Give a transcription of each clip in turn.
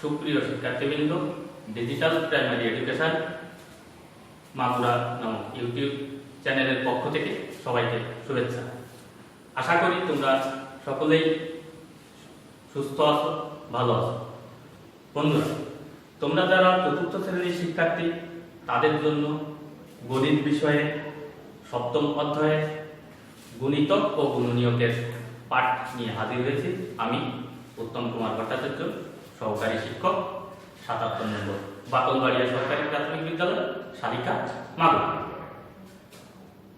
সুপ্রিয় শিক্ষার্থীবৃন্দ digital primary education Magura নামক ইউটিউব চ্যানেলের পক্ষ থেকে সবাইকে শুভেচ্ছা। আশা করি তোমরা সকলেই সুস্থ আছো, ভালো আছো। বন্ধুরা, তোমরা যারা চতুর্থ শ্রেণির শিক্ষার্থী, তাদের জন্য গণিত বিষয়ে সপ্তম অধ্যায়ে গুণিতক ও গুণনীয়কের পাঠ নিয়ে হাজির হয়েছি আমি, উত্তম কুমার ভট্টাচার্য। সহকারী শিক্ষক, সাতাত্তর নম্বর। বাতলবাড়িয়া সরকারি প্রাথমিক বিদ্যালয়, শালিকা, মাগুরা।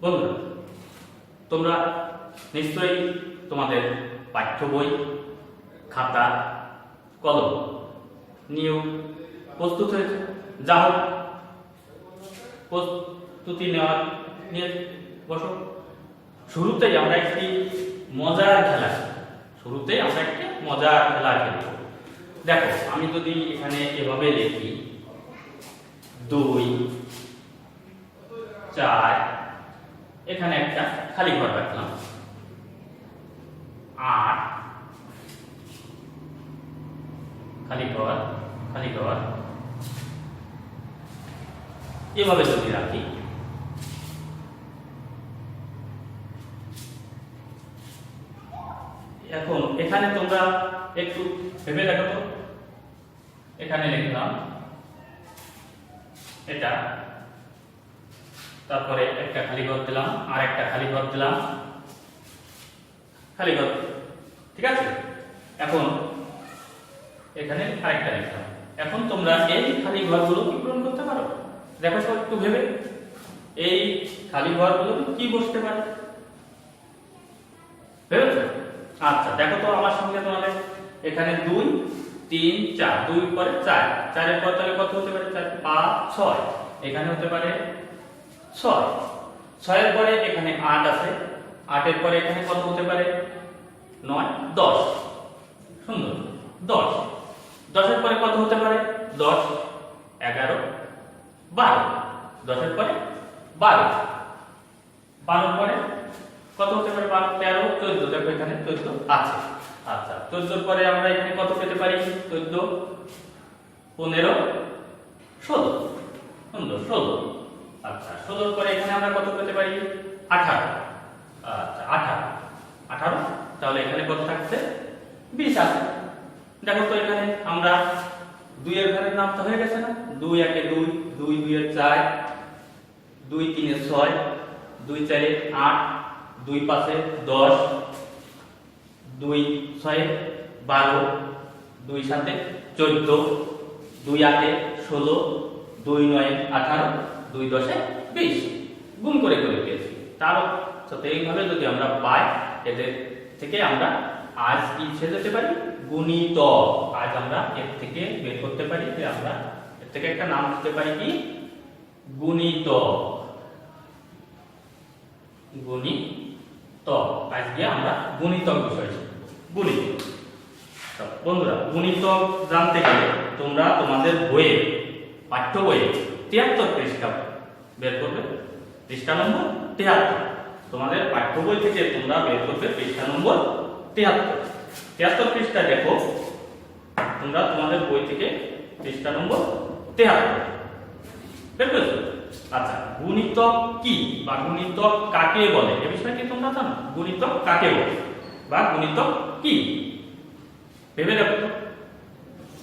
বন্ধুরা, তোমরা নিশ্চয়ই তোমাদের পাঠ্য বই, খাতা, কলম নিয়েও প্রস্তুত হয়েছে। যা হোক, প্রস্তুতি নেওয়ার নিয়ে বসো। শুরুতেই আমরা একটি মজার খেলা শুরুতেই আমরা একটি মজার খেলা খেলব। দেখো, আমি যদি এখানে এভাবে লিখি, দুই, চার, এখানে একটা খালি ঘর রাখলাম। আট, খালি ঘর খালি ঘর। এভাবে যদি রাখি এখন এখানে তোমরা একটু ভেবে দেখো তো। এখানে লিখলাম, এটা। তারপরে একটা খালি ঘর দিলাম, আর একটা খালি ঘর দিলাম। খালি ঘর, ঠিক আছে? এখন এখানে আরেকটা লিখলাম। এখন তোমরা এই খালি ঘরগুলো কি পূরণ করতে পারো? দেখো সব একটু ভেবে। এই খালি ঘরগুলো কি বসতে পারে? ভেবেছো? আচ্ছা দেখো তো আমার সঙ্গে তোমাদের এখানে দুই, তিন, চার, দুই পরে চার। চারের পর তাহলে কত হতে পারে? চার, পাঁচ, ছয়। এখানে হতে পারে ছয়। ছয়ের পরে এখানে আট আছে। আটের পরে এখানে কত হতে পারে? নয়, দশ। সুন্দর। দশ। দশের পরে কত হতে পারে? দশ, এগারো, বারো। দশের পরে বারো। বারোর পরে কত হতে পারে? বারো, তেরো, চোদ্দ, দেখো এখানে চোদ্দ আছে। আচ্ছা চোদ্দোর পরে আমরা এখানে কত পেতে পারি? চোদ্দ, পনেরো, ষোলো। সুন্দর, ষোলো। আচ্ছা ষোলোর পরে এখানে আমরা কত পেতে পারি? আঠারো। আচ্ছা আঠারো। আঠারো? তাহলে এখানে কত থাকছে? বিশ আছে। দেখো তো এখানে আমরা দুই এর ঘরের নামটা হয়ে গেছে না? দুই একে দুই দুই দুইয়ের চার, দুই তিনে ছয়, দুই চারে আট দুই পাঁচে দশ, দুই ছয়ে বারো, দুই সাতে চোদ্দ, দুই আটে ষোলো, দুই নয়ে আঠারো, দুই দশে বিশ। গুণ করে করে পেয়েছি। তার সাথে এইভাবে যদি আমরা পাই, এদের থেকে আমরা আজ কি ছেড়ে পারি? গুণিত। আজ আমরা এর থেকে বের করতে পারি যে আমরা এর থেকে একটা নাম দিতে পারি কি? গুণিত। গুণিত। আজকে আমরা গুণিতক বিষয় গুণিত তো বন্ধুরা, গুণিতক জানতে গেলে তোমরা তোমাদের বইয়ে, পাঠ্য বইয়ে তিয়াত্তর পৃষ্ঠা বের করবে। পৃষ্ঠা নম্বর তিয়াত্তর। তোমাদের পাঠ্য বই থেকে তোমরা বের করবে পৃষ্ঠা নম্বর তিয়াত্তর। তিয়াত্তর পৃষ্ঠা দেখো। তোমরা তোমাদের বই থেকে পৃষ্ঠা নম্বর তেহাত্তর বের করেছ? আচ্ছা গুণিতক কি বা গুণিতক কাকে বলে? এ বিষয়ে কি তোমরা জানো? গুণিতক কাকে বলে? বা গুণিতক কি? ভেবে দেখো।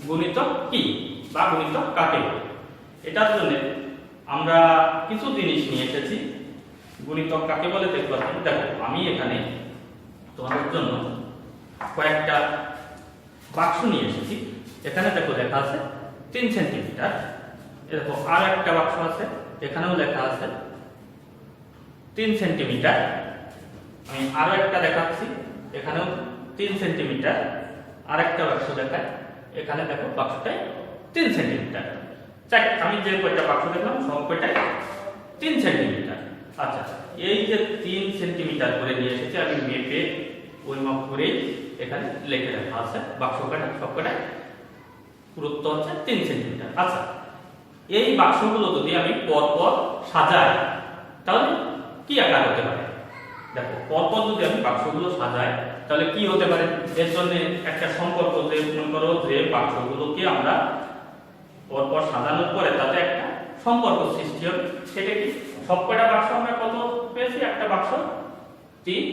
গুণিতক কি বা গুণিতক কাকে বলে? এটার জন্য আমরা কিছু জিনিস নিয়ে এসেছি। গুণিতক কাকে বলে পাচ্ছি দেখো, আমি এখানে তোমাদের জন্য কয়েকটা বাক্স নিয়ে এসেছি। এখানে দেখো লেখা আছে তিন সেন্টিমিটার। এরকম আর একটা বাক্স আছে এখানেও লেখা আছে তিন সেন্টিমিটার। আমি আরও একটা দেখাচ্ছি, এখানেও তিন সেন্টিমিটার। আর একটা বাক্স দেখায়, এখানে দেখো বাক্সটায় তিন সেন্টিমিটার। চাই আমি যে কয়টা বাক্স দেখলাম, সব তিন সেন্টিমিটার। আচ্ছা এই যে তিন সেন্টিমিটার করে নিয়ে এসেছি, আমি মেপে ওই মাপ করে এখানে লিখে রাখা আছে, বাক্স কটা সব কটায় পুরুত্ব হচ্ছে তিন সেন্টিমিটার। আচ্ছা এই বাক্সগুলো যদি আমি পর পর সাজাই, তাহলে কি আকার হতে পারে? দেখো পরপর যদি আমি বাক্সগুলো সাজাই, তাহলে কি হতে পারে? এর জন্য একটা সম্পর্ক যে মনে করো যে বাক্সগুলোকে আমরা পরপর সাজানোর পরে তাতে একটা সম্পর্ক সৃষ্টি হবে। সেটা কি? সবকটা বাক্স আমরা কত পেয়েছি? একটা বাক্স তিন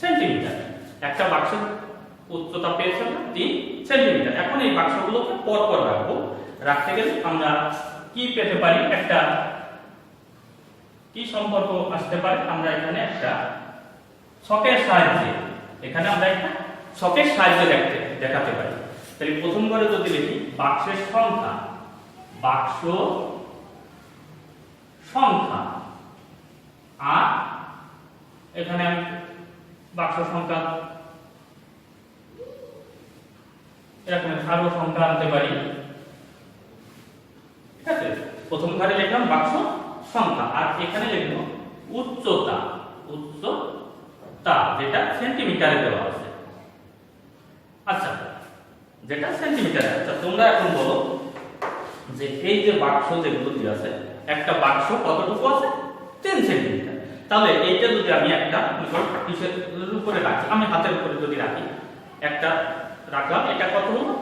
সেন্টিমিটার। একটা বাক্সের উচ্চতা পেয়েছি আমরা তিন সেন্টিমিটার। এখন এই বাক্সগুলোকে পরপর রাখব। রাখতে গেলে আমরা কি পেতে পারি? একটা কি সম্পর্ক আসতে পারে? আমরা এখানে একটা ছকের সাহায্যে, এখানে আমরা একটা ছকের সাহায্যে দেখতে, দেখাতে পারি। তাহলে প্রথম করে যদি লিখি বাক্সের সংখ্যা, বাক্স সংখ্যা। আর এখানে বাক্স সংখ্যা, এরকম আরও সংখ্যা আনতে পারি। আছে প্রথম ঘরে লিখলাম বাক্স সংখ্যা, আর এখানে লিখব উচ্চতা উচ্চতা, যেটা সেন্টিমিটারে দেওয়া আছে। আচ্ছা যেটা সেন্টিমিটারে আচ্ছা তোমরা এখন বলো যে এই যে বাক্স যেগুলো দিয়ে আছে, একটা বাক্স কতটুকু আছে? তিন সেন্টিমিটার তাহলে এইটা যদি আমি একটা কিসের উপরে রাখি, আমি হাতের উপরে যদি রাখি, একটা রাখলাম, এটা কত হলো?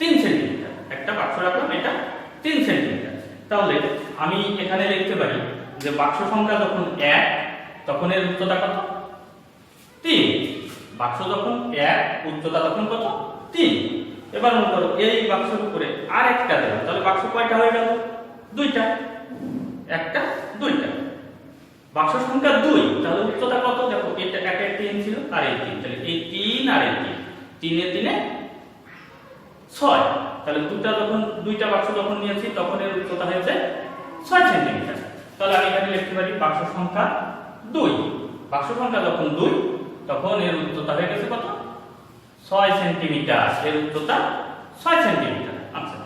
তিন সেন্টিমিটার একটা বাক্স রাখলাম, এটা তিন সেন্টিমিটার তাহলে আমি এখানে লিখতে পারি যে বাক্স সংখ্যা যখন এক, তখন এর উচ্চতা কত? তিন। বাক্স যখন এক, উচ্চতা তখন কত? তিন। এবার মনে করো এই বাক্সের উপরে আর একটা দিলাম, তাহলে বাক্স কয়টা হয়ে গেল? দুইটা। একটা, দুইটা। বাক্স সংখ্যা দুই, তাহলে উচ্চতা কত? দেখো, এটা এক এক তিন ছিল, আর এই তিন। তাহলে এই তিন আর এই তিন। তিনে তিনে ছয়। তাহলে দুটা যখন, দুইটা বাক্স যখন নিয়েছি, তখন এর উচ্চতা হয়েছে ছয় সেন্টিমিটার। তাহলে আমি এখানে লিখতে পারি বাক্স সংখ্যা দুই। বাক্স সংখ্যা যখন দুই, তখন এর উচ্চতা হয়ে গেছে কত? ছয় সেন্টিমিটার। এর উচ্চতা ছয় সেন্টিমিটার। আচ্ছা।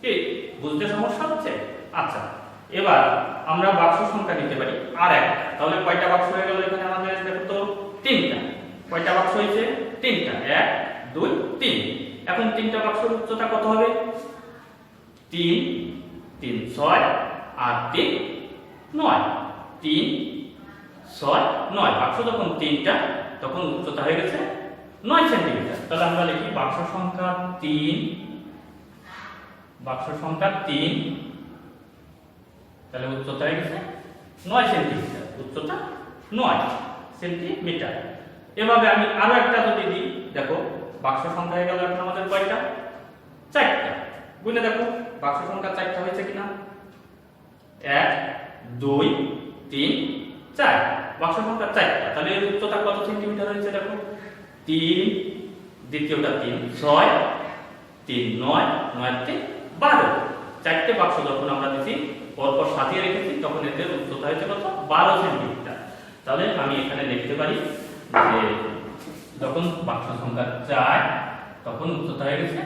কি? বুঝতে সমস্যা হচ্ছে? আচ্ছা। এবার আমরা বাক্স সংখ্যা নিতে পারি আর এক তাহলে কয়টা বাক্স হয়ে গেল এখানে আমাদের? দেখো তো, তিনটা। কয়টা বাক্স হয়েছে? তিনটা। এক, দুই, তিন। এখন তিনটা বাক্সের উচ্চতা কত হবে? তিন তিন, ছয়, আর তিন, নয়। তিন, ছয়, নয়। বাক্স যখন তিনটা, তখন উচ্চতা হয়ে গেছে নয় সেন্টিমিটার। তাহলে আমরা লিখি বাক্স সংখ্যা তিন, বাক্স সংখ্যা তিন, তাহলে উচ্চতা হয়ে গেছে নয় সেন্টিমিটার। উচ্চতা নয় সেন্টিমিটার। এভাবে আমি আরও একটা যদি দিই, দেখো বাক্স সংখ্যা হয়ে গেল এখন আমাদের কয়টা? চারটা। বুঝলে দেখো, বাক্স সংখ্যা চারটা হয়েছে কিনা? এক, দুই, তিন, চার। বাক্স সংখ্যা চারটা। তাহলে এর উচ্চতা কত সেন্টিমিটার হয়েছে দেখো? তিন, দ্বিতীয়টা তিন, ছয়, তিন, নয় নয়, তিন, বারো। চারটে বাক্স যখন আমরা দিচ্ছি পরপর সাজিয়ে রেখেছি, তখন এদের উচ্চতা হয়েছে কত? বারো সেন্টিমিটার তাহলে আমি এখানে লিখতে পারি যে যখন বাক্স সংখ্যা চার, তখন উচ্চতা হয়ে গেছে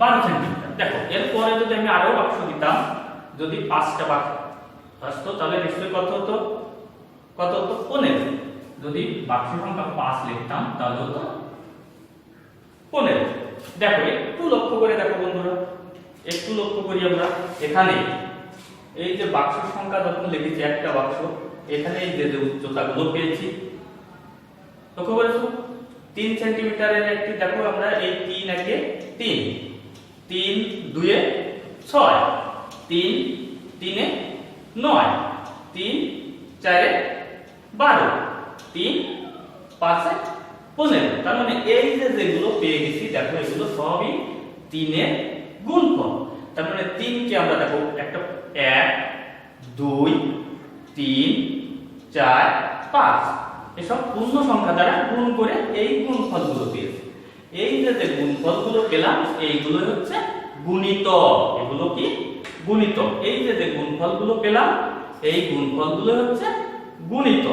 বারো সেন্টিমিটার দেখো, এরপরে যদি আমি আরও বাক্স দিতাম, যদি পাঁচটা বাক্স আসতো, তাহলে নিশ্চয়ই কত হতো? কত হতো? পনেরো। যদি বাক্স সংখ্যা পাঁচ লিখতাম, তাহলে হতো পনেরো। দেখো, একটু লক্ষ্য করে দেখো বন্ধুরা, একটু লক্ষ্য করি আমরা। এখানে এই যে বাক্স সংখ্যা যখন লিখেছি, একটা বাক্স, এখানে এই যে উচ্চতাগুলো পেয়েছি, লক্ষ্য করেছ? তিন সেন্টিমিটারের একটি, দেখো আমরা এই তিন একে তিন। তিন, দুয়ে ছয়। তিন, তিনে নয়। তিন, চারে বারো। তিন, পাঁচে পনেরো। তার মানে এই যে যেগুলো পেয়ে গেছি, দেখো এগুলো সবই তিনের গুণফল। তার মানে তিনকে আমরা দেখো, একটা এক, দুই, তিন, চার, পাঁচ। এসব পূর্ণ সংখ্যা দ্বারা গুণ করে এই গুণফলগুলো পেয়েছি। এই যে যে গুণফলগুলো পেলাম এইগুলো হচ্ছে গুণিত। এগুলো কি? গুণিত। এই যে গুণফলগুলো পেলাম, এই গুণফলগুলো হচ্ছে গুণিত।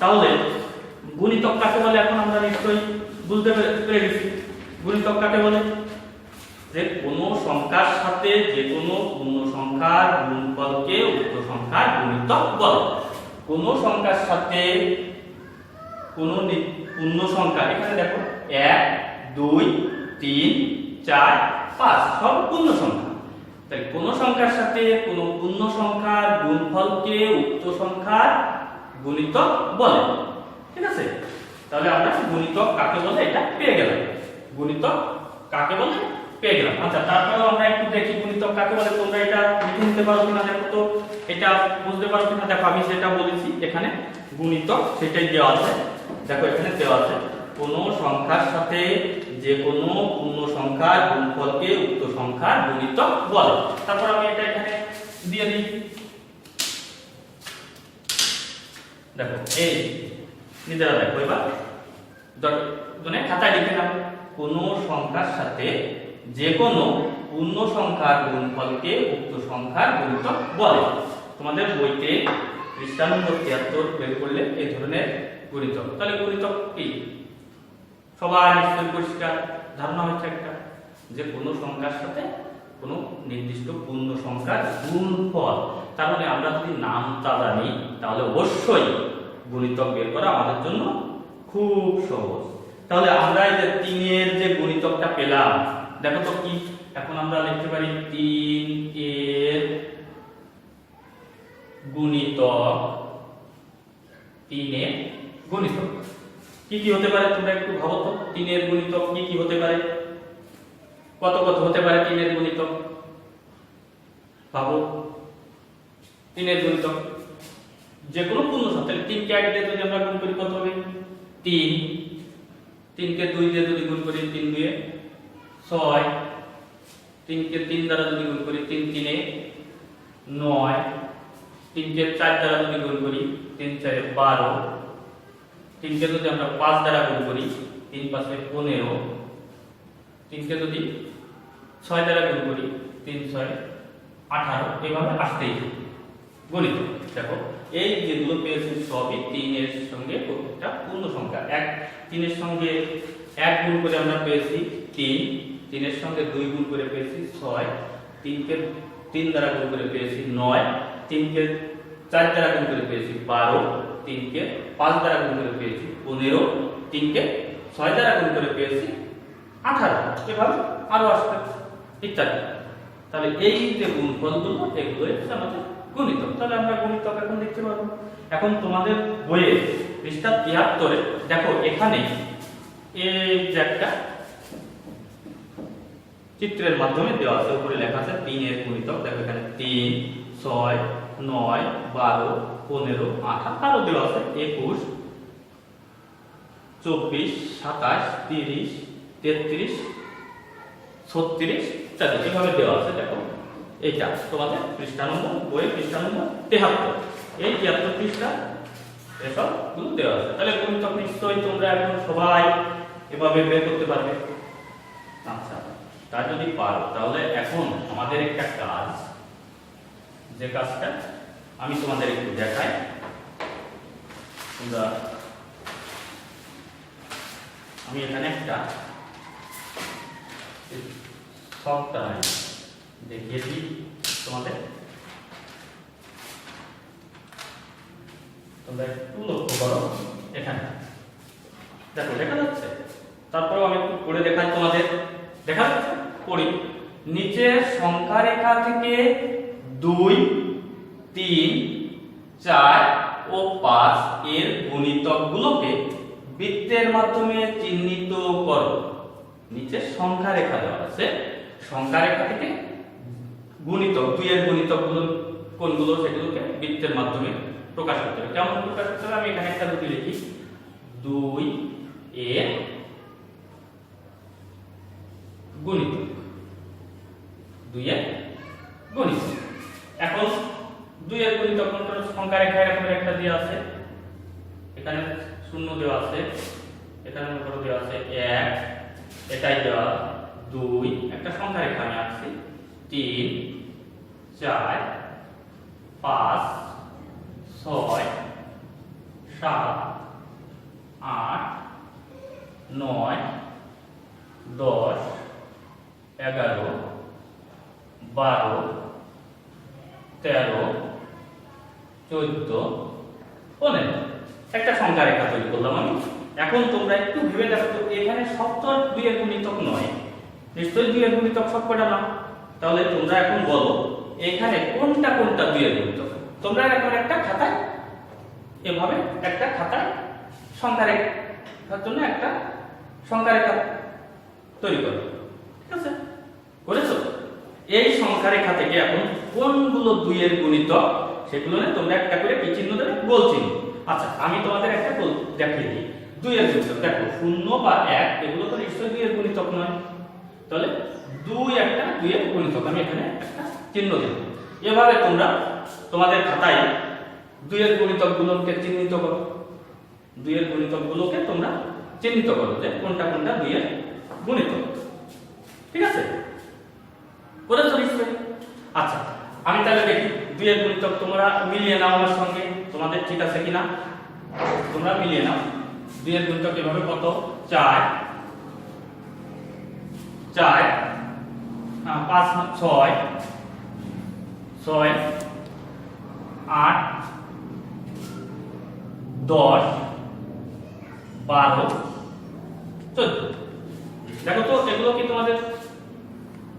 তাহলে গুণিতক কাকে বলে? এখন আমরা নিশ্চয়ই বুঝতে পেরে গেছি গুণিতক কাকে বলে? যে কোনো সংখ্যার সাথে যে কোনো পূর্ণ সংখ্যার গুণফলকে উক্ত সংখ্যার গুণিতক বলে। কোন সংখ্যার সাথে কোন পূর্ণ সংখ্যা। এখানে দেখো, এক, দুই, তিন, চার, পাঁচ, সব পূর্ণ সংখ্যা। তাই কোন সংখ্যার সাথে কোন পূর্ণ সংখ্যার গুণফলকে উক্ত সংখ্যার গুণিতক বলে। ঠিক আছে? তাহলে আমরা গুণিতক কাকে বলে? এটা পেয়ে গেলাম। গুণিতক কাকে বলে? পেয়ে গেলাম। আচ্ছা তারপরেও আমরা একটু দেখি গুণিতক কাকে বলে তোমরা এটা লিখে নিতে পারো কিনা দেখো তো। এটা বুঝতে পারো কিনা? দেখো, আমি সেটা বলেছি, এখানে গুণিতক সেটাই দেওয়া আছে। দেখো, এখানে দেওয়া আছে, কোন সংখ্যার সাথে যে কোনো পূর্ণ সংখ্যার গুণফলকে উক্ত সংখ্যার গুণিতক বলে। তারপর আমি এটা এখানে দিয়ে দিই। দেখো, এই নিজেরা দেখো এবার। মানে খাতায় লিখে নাও। কোন সংখ্যার সাথে যে কোনো পূর্ণ সংখ্যার গুণফলকে উক্ত সংখ্যার গুণিতক বলে। তোমাদের বইতে পৃষ্ঠা নম্বর তিয়াত্তর বের করলে এই ধরনের গুণিতক। তাহলে গুণিতক কি? সবার নিশ্চয়ই পরিষ্কার, ধারণা হচ্ছে একটা, যে কোনো সংখ্যার সাথে কোনো নির্দিষ্ট পূর্ণ সংখ্যার গুণফল। তাহলে আমরা যদি নামটা জানি, তাহলে অবশ্যই গুণিতক বের করা আমাদের জন্য খুব সহজ। তাহলে আমরা এই যে তিনের যে গুণিতকটা পেলাম দেখো তো কি, এখন আমরা লিখতে পারি তিন এর গুণিতক তিনের গুণিতক। কি কি হতে পারে তোমরা একটু ভাবো তো, তিনের গুণিতক কি কি হতে পারে? কত কত হতে পারে তিনের গুণিতক? ভাবো। তিনের গুণিতক যে কোনো পূর্ণ সংখ্যা তাহলে তিনকে এক দিয়ে যদি আমরা গুণ করি কত হবে? তিন। তিনকে দুই দিয়ে যদি গুণ করি, তিন দুয়ে ছয়, তিনকে তিন দ্বারা যদি গুণ করি, তিন তিনে নয়, তিনকে চার দ্বারা যদি গুণ করি, তিন চারে বারো, তিনকে যদি আমরা পাঁচ দ্বারা গুণ করি, তিন পাঁচে পনেরো, তিনকে যদি ছয় দ্বারা গুণ করি, তিন ছয় আঠারো, এভাবে আসতেই। গণিত, দেখো, এই যেগুলো পেয়েছি সবই তিনের সঙ্গে প্রত্যেকটা পূর্ণ সংখ্যা এক, তিনের সঙ্গে এক গুণ করে আমরা পেয়েছি তিন তিনের সঙ্গে দুই গুণ করে পেয়েছি ছয়, তিনকে তিন দ্বারা গুণ করে পেয়েছি নয়, তিনকে চার দ্বারা গুণ করে পেয়েছি বারো, তিনকে পাঁচ দ্বারা গুণ করে পেয়েছি পনেরো, তিনকে ছয় দ্বারা গুণ করে পেয়েছি আঠারো। এভাবে আরও আসবে ইত্যাদি। তাহলে এই যে গুণফলগুলো এগুলো হচ্ছে আমাদের গুণিতক তাহলে আমরা গুণিতক এখন দেখতে পারব এখন তোমাদের বইয়ে পৃষ্ঠা তিয়াত্তরে, দেখো এখানে এই যে একটা চিত্রের মাধ্যমে দেওয়া আছে। উপরে লেখা আছে তিনের গুণিতক। দেখো এখানে তিন, ছয়, নয়, বারো, পনেরো আঠারো আরও দেওয়া আছে একুশ, চব্বিশ, সাতাশ, তিরিশ, তেত্রিশ, ছত্রিশ ইত্যাদি এভাবে দেওয়া আছে, দেখো। এইটা তোমাদের পৃষ্ঠা নম্বর, বইয়ের পৃষ্ঠা নম্বর তেহাত্তর। এই তিয়াত্তর পৃষ্ঠা এসবগুলো দেওয়া আছে। তাহলে গুণিতক নিশ্চয়ই তোমরা এখন সবাই এভাবে বের করতে পারবে। আচ্ছা। তা যদি পারো, তাহলে এখন আমাদের একটা কাজ। যে কাজটা আমি তোমাদের একটু দেখাই। আমি এখানে একটা সফটওয়্যার দেখিয়ে তোমাদের। তোমরা একটু লক্ষ্য করো এখানে। দেখো দেখা যাচ্ছে তারপরেও আমি একটু করে দেখাই তোমাদের দেখা যাচ্ছে পড়ি নিচের সংখ্যা রেখা থেকে দুই, তিন, চার ও পাঁচ এর গুণিতকগুলোকে বৃত্তের মাধ্যমে চিহ্নিত করো। নিচে সংখ্যা রেখা দেওয়া আছে। সংখ্যা রেখা থেকে গুণিতক দুই এর গুণিতকগুলো কোনগুলো সেগুলোকে বৃত্তের মাধ্যমে প্রকাশ করতে হবে। কেমন প্রকাশ করতে হবে? আমি এখানে একটা দুটি লিখি। দুই এর গুণিতক। দুই এর গুণিতক এখন দুই এর গুণিতক কোনটা সংখ্যা রেখা এরকম একটা দেওয়া আছে। এখানে শূন্য দেওয়া আছে। এখানে মনে দেওয়া আছে এক। এটাই দেওয়া দুই। একটা সংখ্যা রেখা আমি আঁকছি। তিন, চার, পাঁচ, ছয়, সাত, আট, নয়, দশ, এগারো বারো, তেরো, চোদ্দ, পনেরো। একটা সংখ্যা রেখা তৈরি করলাম আমি। এখন তোমরা একটু ভেবে দেখো এখানে আর দুইয়ের গুণিতক নয়। নিশ্চয়ই দুইয়ের গুণিতক সব কটা না? তাহলে তোমরা এখন বলো, এখানে কোনটা কোনটা দুইয়ের গুণিতক? তোমরা এখন একটা খাতায়, এভাবে একটা খাতায় সংখ্যা রেখার জন্য একটা সংখ্যা রেখা তৈরি করো। ঠিক আছে? এই সংখ্যা রেখা থেকে এখন কোনগুলো দুইয়ের গুণিতক সেগুলো নিয়ে তোমরা একটা করে কি চিহ্ন দেবে? গোল চিহ্ন। আচ্ছা আমি তোমাদের একটা গোল দেখিয়ে দিই। দুইয়ের গুণিতক। দেখো, শূন্য বা এক, এগুলো তো নিশ্চয়ই দুইয়ের গুণিতক নয়। তাহলে দুই একটা, দুইয়ের গুণিতক। আমি এখানে একটা চিহ্ন দেব। এভাবে তোমরা তোমাদের খাতায় দুইয়ের গুণিতক গুলোকে চিহ্নিত করো। দুইয়ের গুণিতক গুলোকে তোমরা চিহ্নিত করো যে কোনটা কোনটা দুইয়ের গুণিতক। ঠিক আছে? করেছ নিশ্চয়ই আচ্ছা আমি তাহলে দেখি দুইয়ের গুণিতক তোমরা মিলিয়ে নাও আমার সঙ্গে, তোমাদের ঠিক আছে কিনা? তোমরা মিলিয়ে নাও। দুইয়ের গুণিতক এভাবে কত? চার। চার পাঁচ, ছয়। ছয়, আট, দশ, বারো, চোদ্দ। দেখো তো, এগুলো কি তোমাদের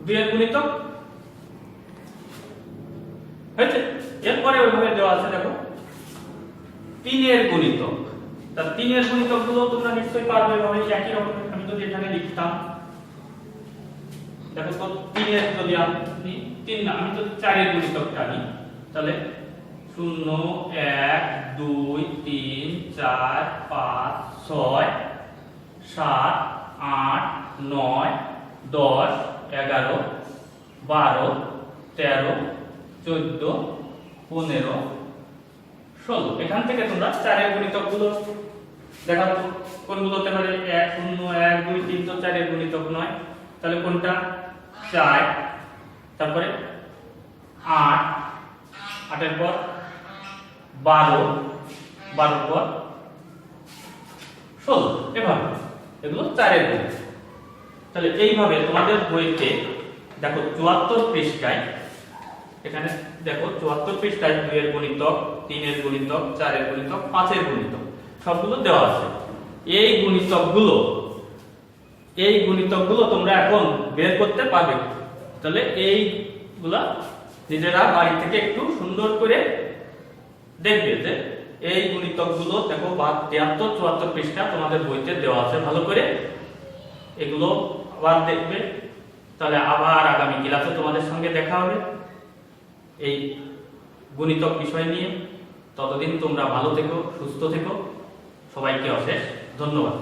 দুইয়ের গুণিতক হয়েছে? এরপরে ওইভাবে দেওয়া আছে, দেখো। তিনের গুণিতক তা তিনের গুণিতকগুলো তোমরা নিশ্চয়ই পারবে এভাবে একই রকম আমি যদি এখানে লিখতাম। দেখো, তো তিনের যদি আমি তিন না, আমি যদি চারের গুণিতকটা নিই তাহলে শূন্য, এক, দুই, তিন, চার, পাঁচ, ছয়, সাত, আট, নয়, দশ এগারো, বারো, তেরো, চোদ্দ, পনেরো, ষোলো। এখান থেকে তোমরা চারের গুণিতকগুলো দেখাবো। কোনগুলো হতে পারে এক, শূন্য, এক, দুই, তিন, তো চারের গুণিতক নয়। তাহলে কোনটা? চার। তারপরে আট। আটের পর বারো। বারোর পর ষোলো। এভাবে। এগুলো চারের গুণ তাহলে এইভাবে তোমাদের বইতে দেখো চুয়াত্তর পৃষ্ঠায়, এখানে দেখো চুয়াত্তর পৃষ্ঠায় দুইয়ের গণিতক, তিনের গণিতক, চারের গণিতক, পাঁচের গণিতক, সবগুলো দেওয়া আছে। এই গুণিতকগুলো এই গুণিতকগুলো তোমরা এখন বের করতে পারবে। তাহলে এইগুলা নিজেরা বাড়ি থেকে একটু সুন্দর করে দেখবে যে এই গুণিতকগুলো দেখো বা তিয়াত্তর, চুয়াত্তর পৃষ্ঠা তোমাদের বইতে দেওয়া আছে। ভালো করে এগুলো আবার দেখবে। তাহলে আবার আগামী ক্লাসে তোমাদের সঙ্গে দেখা হবে। এই গণিতক বিষয় নিয়ে। ততদিন তোমরা ভালো থেকো, সুস্থ থেকো। সবাইকে অশেষ ধন্যবাদ।